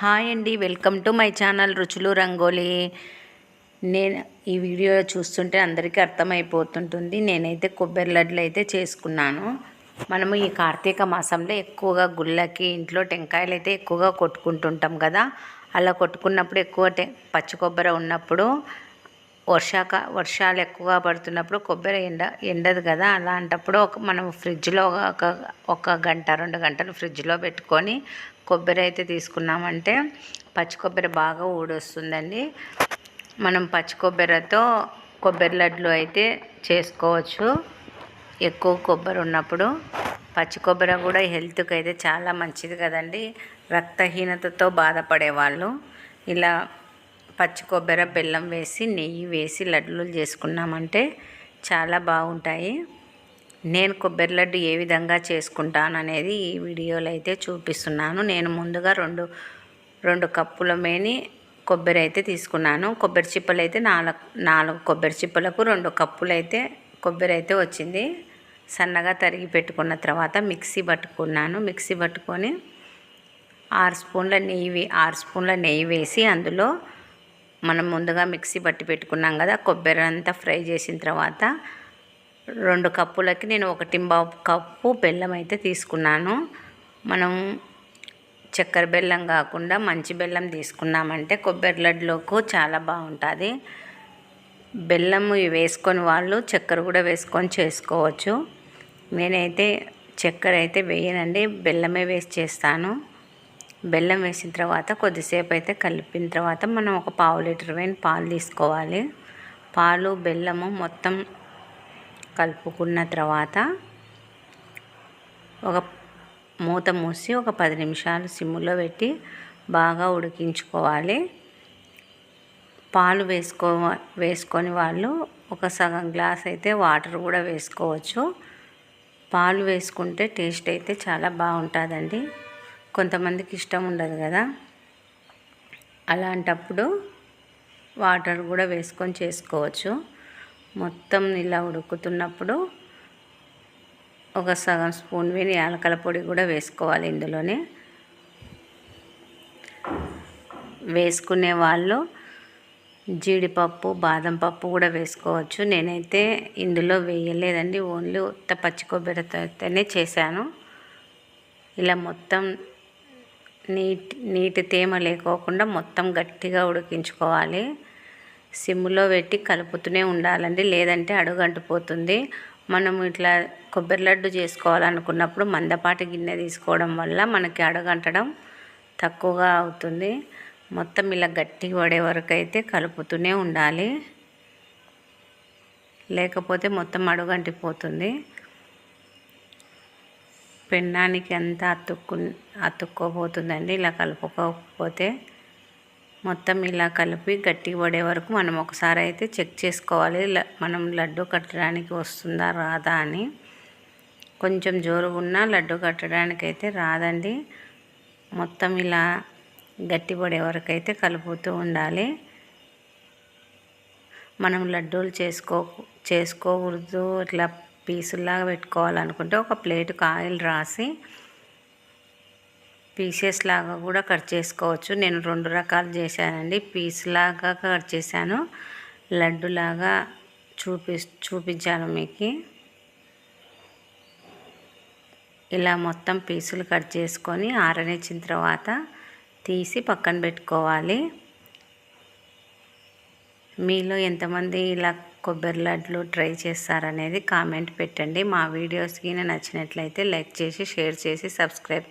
Hi అండి welcome to my channel రుచులు రంగోలీ. నేను ఈ వీడియో చూస్తుంటే అందరికీ అర్థమైపోతుంటుంది. నేనైతే కొబ్బరి లడ్లు అయితే చేసుకున్నాను. మనము ఈ కార్తీక మాసంలో ఎక్కువగా గుళ్ళకి ఇంట్లో టెంకాయలు అయితే ఎక్కువగా కొట్టుకుంటుంటాం కదా. అలా కొట్టుకున్నప్పుడు ఎక్కువ టె పచ్చి కొబ్బరి ఉన్నప్పుడు వర్షాక వర్షాలు ఎక్కువగా పడుతున్నప్పుడు కొబ్బరి ఎండ ఎండదు కదా. అలాంటప్పుడు ఒక మనం ఫ్రిడ్జ్లో ఒక ఒక గంట రెండు గంటలు ఫ్రిడ్జ్లో పెట్టుకొని కొబ్బరి అయితే తీసుకున్నామంటే పచ్చి కొబ్బరి బాగా ఊడొస్తుందండి. మనం పచ్చి కొబ్బరితో కొబ్బరి లడ్లు అయితే చేసుకోవచ్చు. ఎక్కువ కొబ్బరి ఉన్నప్పుడు పచ్చి కొబ్బరి కూడా హెల్త్కి అయితే చాలా మంచిది కదండి. రక్తహీనతతో బాధపడే వాళ్ళు ఇలా పచ్చి కొబ్బరి బెల్లం వేసి నెయ్యి వేసి లడ్లు చేసుకున్నామంటే చాలా బాగుంటాయి. నేను కొబ్బరి లడ్డు ఏ విధంగా చేసుకుంటాను అనేది ఈ వీడియోలో అయితే చూపిస్తున్నాను. నేను ముందుగా రెండు రెండు కప్పుల మేని కొబ్బరి అయితే తీసుకున్నాను. కొబ్బరి చిప్పలు అయితే నాలుగు నాలుగు కొబ్బరి చిప్పలకు రెండు కప్పులు అయితే కొబ్బరి అయితే వచ్చింది. సన్నగా తరిగి పెట్టుకున్న తర్వాత మిక్సీ పట్టుకున్నాను. మిక్సీ పట్టుకొని ఆరు స్పూన్ల నెయ్యి ఆరు స్పూన్ల నెయ్యి వేసి అందులో మనం ముందుగా మిక్సీ పట్టి పెట్టుకున్నాం కదా కొబ్బరి అంతా ఫ్రై చేసిన తర్వాత రెండు కప్పులకి నేను ఒకటి కప్పు బెల్లం అయితే తీసుకున్నాను. మనం చక్కెర బెల్లం కాకుండా మంచి బెల్లం తీసుకున్నామంటే కొబ్బరి లడ్లోకు చాలా బాగుంటుంది. బెల్లం వేసుకొని వాళ్ళు చక్కెర కూడా వేసుకొని చేసుకోవచ్చు. నేనైతే చక్కెర అయితే వేయనండి బెల్లమే వేసి చేస్తాను. బెల్లం వేసిన తర్వాత కొద్దిసేపు అయితే కలిపిన తర్వాత మనం ఒక పావు లీటర్ వేని పాలు తీసుకోవాలి. పాలు బెల్లము మొత్తం కలుపుకున్న తర్వాత ఒక మూత మూసి ఒక పది నిమిషాలు సిమ్లో పెట్టి బాగా ఉడికించుకోవాలి. పాలు వేసుకో వేసుకొని వాళ్ళు ఒక సగం గ్లాస్ అయితే వాటర్ కూడా వేసుకోవచ్చు. పాలు వేసుకుంటే టేస్ట్ అయితే చాలా బాగుంటుందండి. కొంతమందికి ఇష్టం ఉండదు కదా. అలాంటప్పుడు వాటర్ కూడా వేసుకొని చేసుకోవచ్చు. మొత్తం ఇలా ఉడుకుతున్నప్పుడు ఒక సగం స్పూన్ విని యాలకల పొడి కూడా వేసుకోవాలి ఇందులోనే. వేసుకునే వాళ్ళు జీడిపప్పు బాదం పప్పు కూడా వేసుకోవచ్చు. నేనైతే ఇందులో వేయలేదండి ఓన్లీ ఉత్త పచ్చి కొబ్బరితోనే చేశాను. ఇలా మొత్తం నీటి నీటి తేమ లేకోకుండా మొత్తం గట్టిగా ఉడికించుకోవాలి. సిమ్లో పెట్టి కలుపుతూనే ఉండాలండి. లేదంటే అడుగంటిపోతుంది. మనం ఇట్లా కొబ్బరి లడ్డు చేసుకోవాలనుకున్నప్పుడు మందపాటి గిన్నె తీసుకోవడం వల్ల మనకి అడుగంటడం తక్కువగా అవుతుంది. మొత్తం ఇలా గట్టిగా పడే వరకు అయితే కలుపుతూనే ఉండాలి. లేకపోతే మొత్తం అడుగంటిపోతుంది. పెన్నానికి అంతా అతుక్కు అతుక్కోబోతుందండి. ఇలా కలుపుకోకపోతే మొత్తం ఇలా కలిపి గట్టి పడే వరకు మనం ఒకసారి అయితే చెక్ చేసుకోవాలి. మనం లడ్డు కట్టడానికి వస్తుందా రాదా అని. కొంచెం జోరుగున్నా లడ్డు కట్టడానికి అయితే రాదండి. మొత్తం ఇలా గట్టి పడే వరకు అయితే కలుపుతూ ఉండాలి. మనం లడ్డూలు చేసుకో చేసుకోకూడదు. ఇట్లా పీసులాగా పెట్టుకోవాలనుకుంటే ఒక ప్లేట్కి ఆయిల్ రాసి పీసెస్ లాగా కూడా కట్ చేసుకోవచ్చు. నేను రెండు రకాలు చేశానండి. పీస్ లాగా కట్ చేశాను. లడ్డులాగా చూపి చూపించాను మీకు. ఇలా మొత్తం పీసులు కట్ చేసుకొని ఆరనిచ్చిన తర్వాత తీసి పక్కన పెట్టుకోవాలి. మీలో ఎంతమంది ఇలా కొబ్బరి లడ్లు ట్రై చేస్తారనేది కామెంట్ పెట్టండి. మా వీడియోస్కి నచ్చినట్లయితే లైక్ చేసి షేర్ చేసి సబ్స్క్రైబ్